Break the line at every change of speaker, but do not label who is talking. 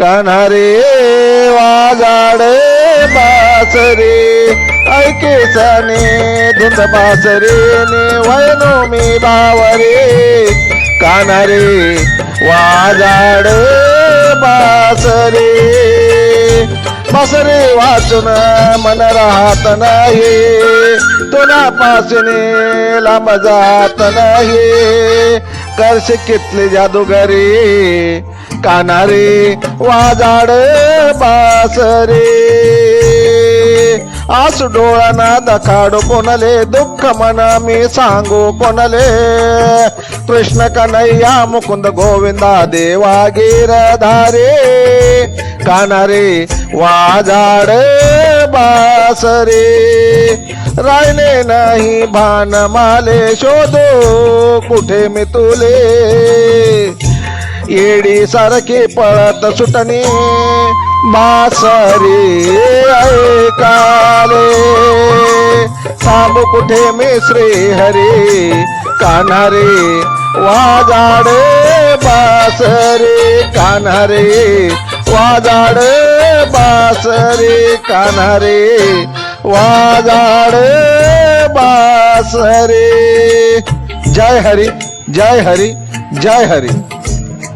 कान्हारे वाजाडे बासरे ऐके सने धुंद बासरे ने वयनो मी बावरे. कान्हारे वाजाडे बासरे. बासरे वाचून मन राहत नाही तुला पासने लांब जात नाही करश कितले जादूगरी. कानारे वाजाड बासरे. आस डोळाना दखाडू कोणाले दुःख मना मी सांगू कोणाले. कृष्ण कन्हैया मुकुंद गोविंदा देवा गिरधारे. कानारे वाजाड बासरे. राहिले नाही भान माले शोधो कुठे मी तुले येडी सारखी पळत सुटणे बासरे ऐकाले थांब कुठे मी श्री हरी कान्हारे? वाजाड बासरे कान्हारे? वाजाड बासरे कान्हारे वाजाड बासरे. जय हरी जय हरी जय हरी.